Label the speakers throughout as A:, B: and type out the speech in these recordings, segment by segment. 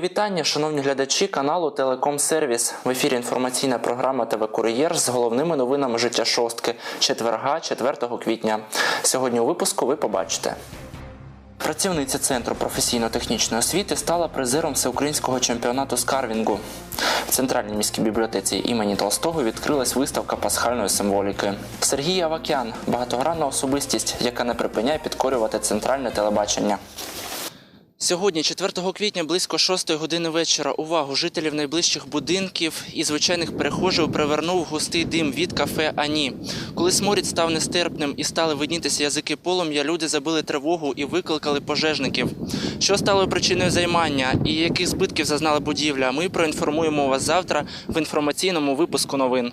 A: Вітання, шановні глядачі каналу Телеком Сервіс. В ефірі інформаційна програма ТВ Кур'єр з головними новинами життя шостки четверга, 4 квітня. Сьогодні у випуску ви побачите. Працівниця Центру професійно-технічної освіти стала призером всеукраїнського чемпіонату з карвінгу. В центральній міській бібліотеці імені Толстого відкрилась виставка пасхальної символіки. Сергій Авакян багатогранна особистість, яка не припиняє підкорювати центральне телебачення. Сьогодні, 4 квітня, близько 6 години вечора, увагу жителів найближчих будинків і звичайних перехожих привернув густий дим від кафе Ані. Коли сморід став нестерпним і стали виднітися язики полум'я, люди забили тривогу і викликали пожежників. Що стало причиною займання і яких збитків зазнала будівля? Ми проінформуємо вас завтра в інформаційному випуску новин.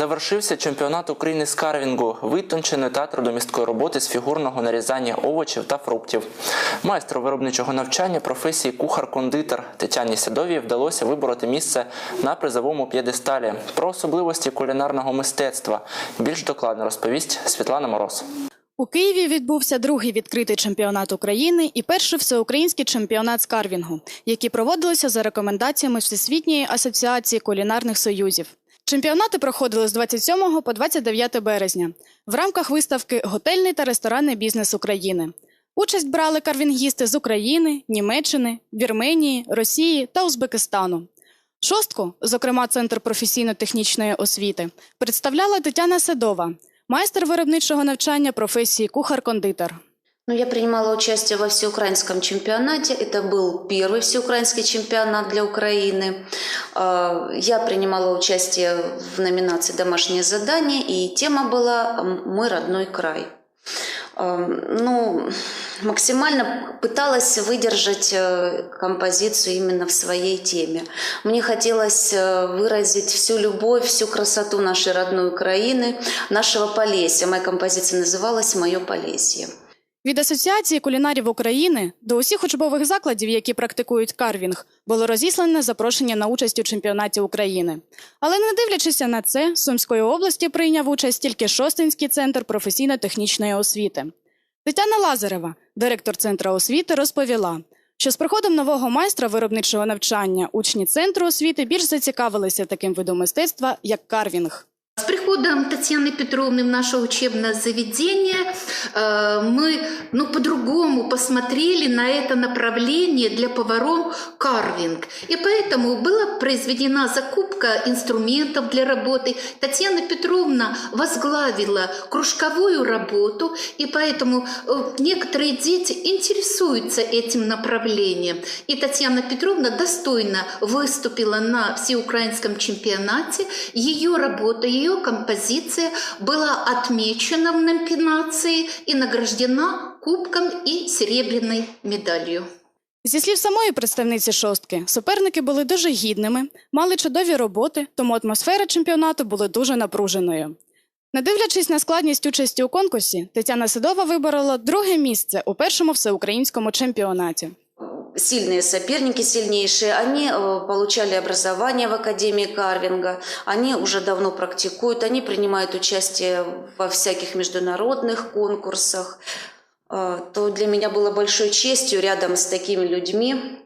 A: Завершився чемпіонат України з карвінгу, витончений та трудомісткої роботи з фігурного нарізання овочів та фруктів. Майстру виробничого навчання професії кухар-кондитер Тетяні Сідовій вдалося вибороти місце на призовому п'єдесталі. Про особливості кулінарного мистецтва більш докладно розповість Світлана Мороз.
B: У Києві відбувся другий відкритий чемпіонат України і перший всеукраїнський чемпіонат з карвінгу, які проводилися за рекомендаціями Всесвітньої асоціації кулінарних союзів. Чемпіонати проходили з 27 по 29 березня в рамках виставки Готельний та ресторанний бізнес України. Участь брали карвінгісти з України, Німеччини, Вірменії, Росії та Узбекистану. Шостку, зокрема Центр професійно-технічної освіти, представляла Тетяна Седова, майстер виробничого навчання професії кухар-кондитер.
C: Ну, я принимала участие во всеукраинском чемпионате. Это был первый всеукраинский чемпионат для Украины. А, Я принимала участие в номинации «Домашнее задание», и тема была «Мой родной край». А, Ну, максимально пыталась выдержать э, композицию именно в своей теме. Мне хотелось э, выразить всю любовь, всю красоту нашей родной Украины, нашего Полесья. Моя композиция называлась «Мое Полесье».
B: Від Асоціації кулінарів України до усіх учбових закладів, які практикують карвінг, було розіслане запрошення на участь у чемпіонаті України. Але не дивлячись на це, Сумської області прийняв участь тільки Шостинський центр професійно-технічної освіти. Тетяна Лазарева, директор центру освіти, розповіла, що з приходом нового майстра виробничого навчання учні центру освіти більш зацікавилися таким видом мистецтва, як карвінг.
D: С приходом Татьяны Петровны в наше учебное заведение э, мы ну, по-другому посмотрели на это направление для поваров карвинг. И поэтому была произведена закупка инструментов для работы. Татьяна Петровна возглавила кружковую работу, и поэтому э, некоторые дети интересуются этим направлением. И Татьяна Петровна достойно выступила на всеукраинском чемпионате. Ее работа, ее композиция была отмечена в номинации и награждена кубком и серебряной медалью.
B: Зі слів самої представниці шостки, суперники були дуже гідними, мали чудові роботи, тому атмосфера чемпіонату була дуже напруженою. Не дивлячись на складність участі у конкурсі, Тетяна Сидова виборола друге місце у першому всеукраїнському чемпіонаті.
C: Сильные соперники, сильнейшие, они э, получали образование в Академии карвинга, они уже давно практикуют, они принимают участие во всяких международных конкурсах. Э, То для меня было большой честью рядом с такими людьми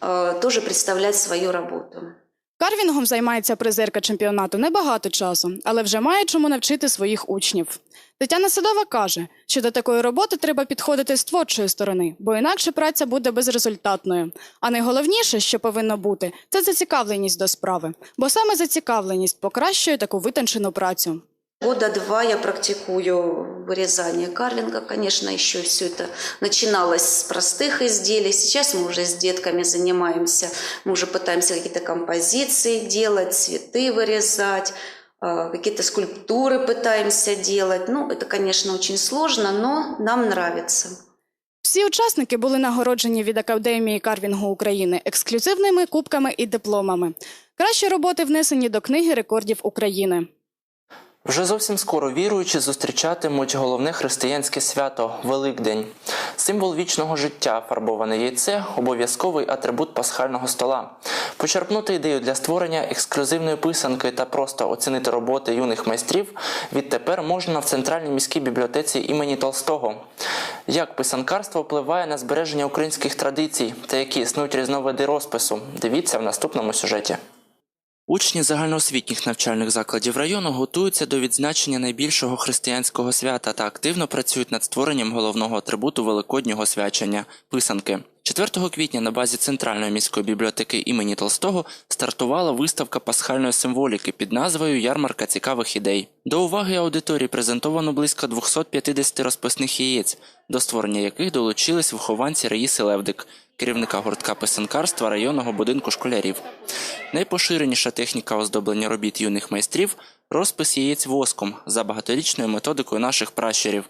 C: э, тоже представлять свою работу.
B: Карвінгом займається призерка чемпіонату небагато часу, але вже має чому навчити своїх учнів. Тетяна Садова каже, що до такої роботи треба підходити з творчої сторони, бо інакше праця буде безрезультатною. А найголовніше, що повинно бути, це зацікавленість до справи, бо саме зацікавленість покращує таку витончену працю.
C: Года два я практикую вырезание карвинга. Конечно, еще все это начиналось с простых изделий. Сейчас мы уже с детками занимаемся. Мы уже пытаемся какие-то композиции делать, цветы вырезать, э, какие-то скульптуры пытаемся делать. Ну, это, конечно, очень сложно, но нам нравится.
B: Всі учасники були нагороджені від Академії карвінгу України ексклюзивними кубками і дипломами. Кращі роботи внесені до книги рекордів України.
A: Вже зовсім скоро віруючі зустрічатимуть головне християнське свято Великдень. Символ вічного життя, фарбоване яйце, обов'язковий атрибут пасхального стола. Почерпнути ідею для створення ексклюзивної писанки та просто оцінити роботи юних майстрів відтепер можна в центральній міській бібліотеці імені Толстого. Як писанкарство впливає на збереження українських традицій та які існують різновиди розпису? Дивіться в наступному сюжеті. Учні загальноосвітніх навчальних закладів району готуються до відзначення найбільшого християнського свята та активно працюють над створенням головного атрибуту великоднього свячення писанки. 4 квітня на базі центральної міської бібліотеки імені Толстого стартувала виставка пасхальної символіки під назвою Ярмарка цікавих ідей. До уваги аудиторії презентовано близько 250 розписних яєць, до створення яких долучились вихованці Раїси Левдик, керівника гуртка писанкарства районного будинку школярів. Найпоширеніша техніка оздоблення робіт юних майстрів розпис яєць воском за багаторічною методикою наших пращурів.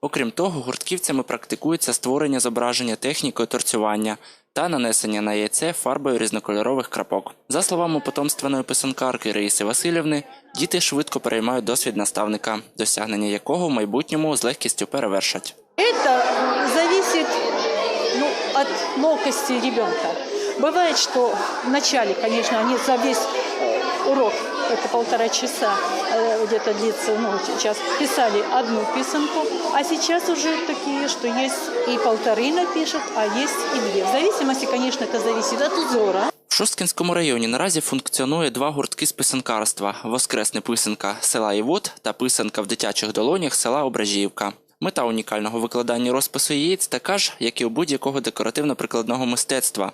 A: Окрім того, гуртківцями практикується створення зображення технікою торцювання та нанесення на яйце фарбою різнокольорових крапок. За словами потомственної писанкарки Раїси Васильівни, діти швидко переймають досвід наставника, досягнення якого в майбутньому з легкістю перевершать.
E: Это зависит ну, от ловкости ребенка. Бывает, что вначале, конечно, они за весь э, урок, это полтора часа э, где-то длится, ну, сейчас писали одну писанку, а сейчас уже такие, что есть и полторы напишут, а есть и две. В зависимости, конечно, это зависит от узора.
A: В Шосткинському районі наразі функціонує два гуртки з писанкарства: Воскресне писанка села Івот та писанка в дитячих долонях села Ображіївка. Мета унікального викладання розпису яєць така ж, як і у будь-якого декоративно-прикладного мистецтва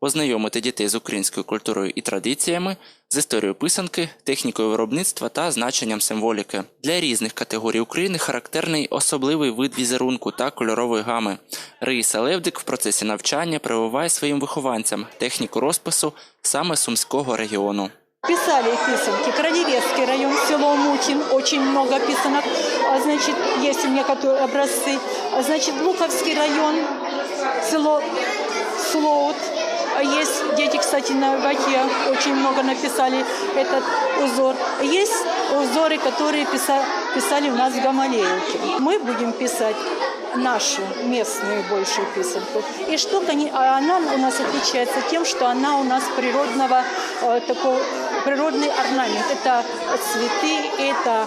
A: ознайомити дітей з українською культурою і традиціями, з історією писанки, технікою виробництва та значенням символіки. Для різних категорій України характерний особливий вид візерунку та кольорової гами. Раїса Левдик в процесі навчання прививає своїм вихованцям техніку розпису саме сумського регіону.
E: Писали писанки. Кролевецкий район, село Мутин, очень много писанок. А, Значит, есть у меня которые образцы. А, Значит, Луковский район, село Слоут. А Есть дети, кстати, на Ваке очень много написали этот узор. Есть узоры, которые писа- писали у нас в Гамалеевке. Мы будем писать нашу местную большую писанку. И что они- а она у нас отличается тем, что она у нас природного э, такого природный орнамент. Это цветы, это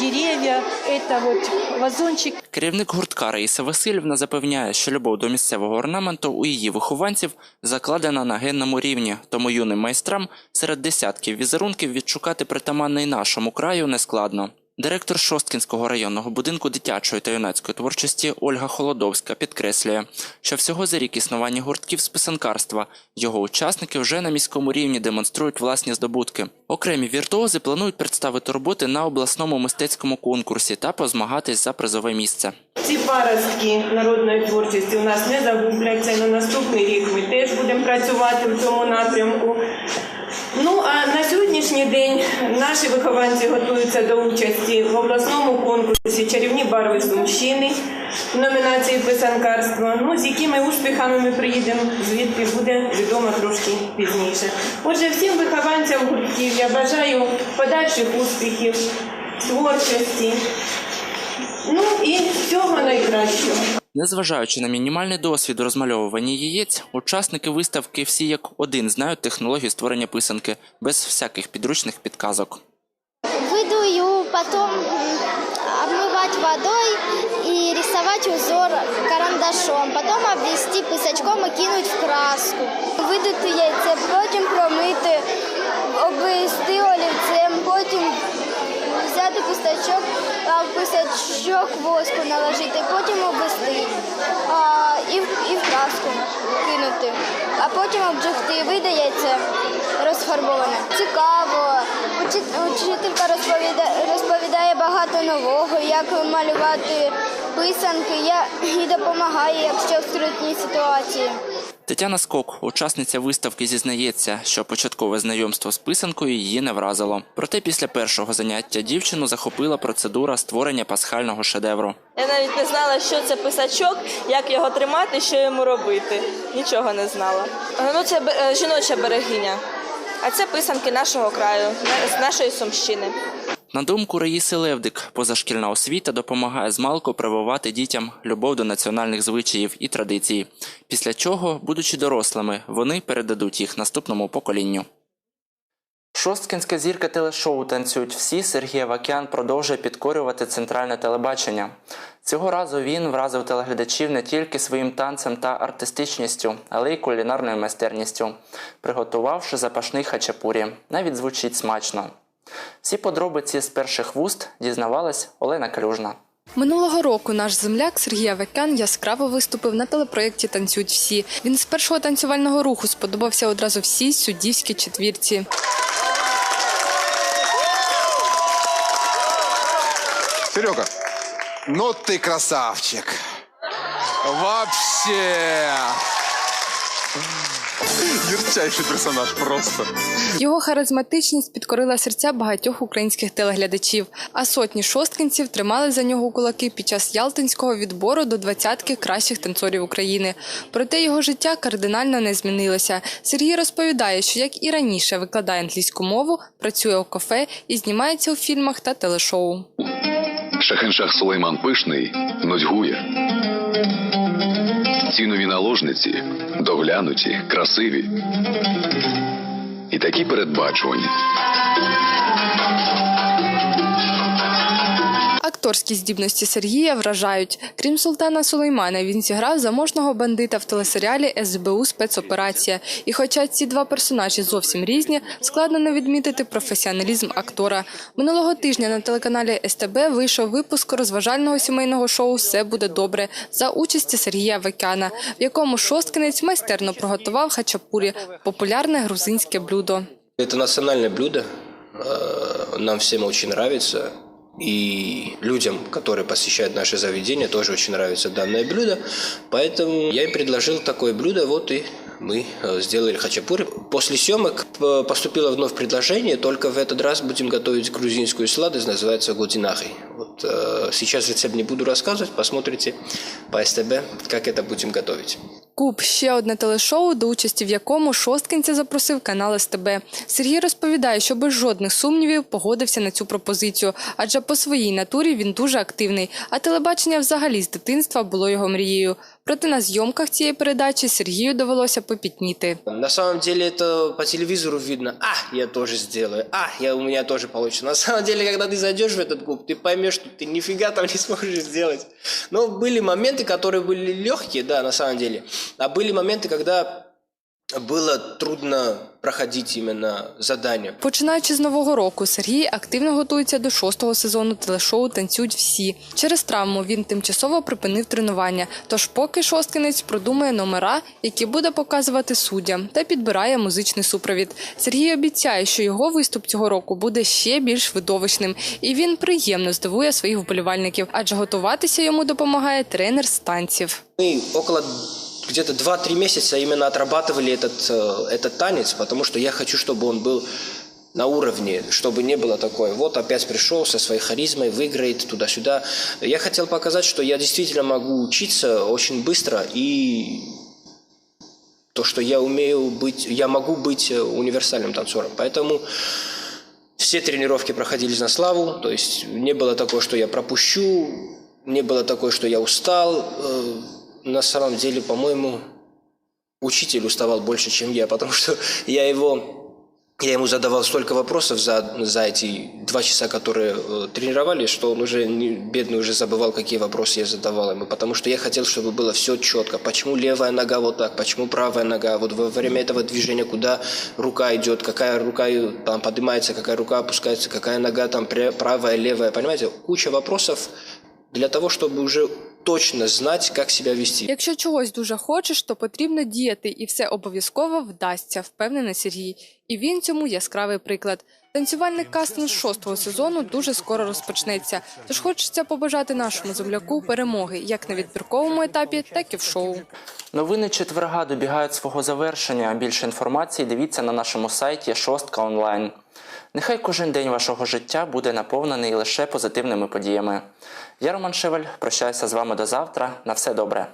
E: деревья, это вот вазончик.
A: Керівник гуртка Раїса Васильівна запевняє, що любов до місцевого орнаменту у її вихованців закладена на генному рівні, тому юним майстрам серед десятків візерунків відшукати притаманний нашому краю нескладно. Директор Шосткінського районного будинку дитячої та юнацької творчості Ольга Холодовська підкреслює, що всього за рік існування гуртків з писанкарства його учасники вже на міському рівні демонструють власні здобутки. Окремі віртуози планують представити роботи на обласному мистецькому конкурсі та позмагатись за призове місце.
F: Ці паростки народної творчості у нас не загубляться. На наступний рік ми теж будемо працювати в цьому напрямку. Ну а на сьогоднішній день наші вихованці готуються до участі в обласному конкурсі Чарівні барви Сумщини в номінації писанкарство. Ну, з якими успіхами ми приїдемо, звідти буде відомо трошки пізніше. Отже, всім вихованцям гуртків я бажаю подальших успіхів, творчості. Ну і всього найкращого.
A: Незважаючи на мінімальний досвід у розмальовуванні яєць, учасники виставки всі як один знають технологію створення писанки без всяких підручних підказок.
G: Выдую, потом м, обмывать водой и рисовать узор карандашом, потом обвести писачком и кинуть в краску. Видати яйце, потім промити, обвести олівцем, потім пістачок, а в пістачок воску наложити, потім обвести а, і, і в краску кинути, а потім обжигти. Видається розфарбоване. Цікаво. Учителька розповідає, розповідає багато нового, як малювати писанки я, і допомагає, якщо в скрутній ситуації.
A: Тетяна Скок, учасниця виставки, зізнається, що початкове знайомство з писанкою її не вразило. Проте після першого заняття дівчину захопила процедура створення пасхального шедевру.
H: Я навіть не знала, що це писачок, як його тримати, що йому робити. Нічого не знала. Е, Ну, це е, жіноча берегиня. А це писанки нашого краю, з нашої Сумщини.
A: На думку Раїси Левдик, позашкільна освіта допомагає змалку прививати дітям любов до національних звичаїв і традицій, після чого, будучи дорослими, вони передадуть їх наступному поколінню. Шосткінська зірка телешоу танцюють всі. Сергій Авакян продовжує підкорювати центральне телебачення. Цього разу він вразив телеглядачів не тільки своїм танцем та артистичністю, але й кулінарною майстерністю, приготувавши запашний хачапурі. Навіть звучить смачно. Всі подробиці з перших вуст дізнавалась Олена Калюжна.
I: Минулого року наш земляк Сергій Авекян яскраво виступив на телепроєкті Танцюють всі. Він з першого танцювального руху сподобався одразу всій суддівській четвірці.
J: Серега, ну ты красавчик. Вообще. Ярчайший персонаж просто.
I: Його харизматичність підкорила серця багатьох українських телеглядачів, а сотні шосткинців тримали за нього кулаки під час ялтинського відбору до двадцятки кращих танцорів України. Проте його життя кардинально не змінилося. Сергій розповідає, що як і раніше викладає англійську мову, працює у кафе і знімається у фільмах та телешоу.
K: Шахеншах Сулейман Пишний нудьгує. Ці нові наложниці доглянуті, красиві і такі передбачувані.
I: Акторські здібності Сергія вражають. Крім султана Сулеймана, він зіграв заможного бандита в телесеріалі СБУ спецоперація. І хоча ці два персонажі зовсім різні, складно не відмітити професіоналізм актора. Минулого тижня на телеканалі СТБ вийшов випуск розважального сімейного шоу Все буде добре за участі Сергія Векяна, в якому шосткинець майстерно приготував хачапурі популярне грузинське блюдо.
L: Это национальное блюдо. Э, Нам всем очень нравится. И людям, которые посещают наше заведение, тоже очень нравится данное блюдо. Поэтому я им предложил такое блюдо, вот и мы э, сделали хачапури. После съемок э, поступило вновь предложение, только в этот раз будем готовить грузинскую сладость, называется годинахой. Вот, э, сейчас рецепт не буду рассказывать, посмотрите по СТБ, как это будем готовить.
I: Куб ще одне телешоу, до участі в якому шосткинця запросив канал СТБ. Сергій розповідає, що без жодних сумнівів погодився на цю пропозицію, адже по своїй натурі він дуже активний. А телебачення взагалі з дитинства було його мрією. Проте на зйомках цієї передачі Сергію довелося попітніти.
L: На самом деле это по телевизору видно. А, я тоже сделаю. А, я, у меня тоже получится. На самом деле, когда ты зайдешь в этот клуб, ты поймешь, что ты нифига там не сможешь сделать. Но были моменты, которые были легкие, да, на самом деле. А были моменты, когда было трудно проходить именно задание.
I: Починаючи з нового року, Сергій активно готується до шостого сезону телешоу Танцюють всі. Через травму він тимчасово припинив тренування. Тож поки шосткинець продумує номера, які буде показувати суддям, та підбирає музичний супровід. Сергій обіцяє, що його виступ цього року буде ще більш видовищним, і він приємно здивує своїх вболівальників, адже готуватися йому допомагає тренер з танців.
L: Мы около где-то 2-3 месяца именно отрабатывали этот, э, этот танец, потому что я хочу, чтобы он был на уровне, чтобы не было такое, вот опять пришел со своей харизмой, выиграет туда-сюда. Я хотел показать, что я действительно могу учиться очень быстро и то, что я умею быть, я могу быть э, универсальным танцором. Поэтому все тренировки проходили на славу, то есть не было такого, что я пропущу, не было такого, что я устал. На самом деле, по-моему, учитель уставал больше, чем я, потому что я его я ему задавал столько вопросов за, за эти два часа, которые э, тренировались, что он уже, не, бедный, уже забывал, какие вопросы я задавал ему. Потому что я хотел, чтобы было все четко. Почему левая нога вот так, почему правая нога. Вот во время этого движения, куда рука идет, какая рука э, там поднимается, какая рука опускается, какая нога там правая, левая. Понимаете, куча вопросов для того, чтобы уже точно знать, как себя вести.
I: Якщо чогось дуже хочеш, то потрібно діяти, і все обов'язково вдасться, впевнений Сергій. І він цьому яскравий приклад. Танцювальний кастинг шостого сезону дуже скоро розпочнеться. Тож хочеться побажати нашому земляку перемоги як на відбірковому етапі, так і в шоу.
A: Новини четверга добігають свого завершення. Більше інформації дивіться на нашому сайті Шостка онлайн. Нехай кожен день вашого життя буде наповнений лише позитивними подіями. Я Роман Шевель, прощаюся з вами до завтра. На все добре.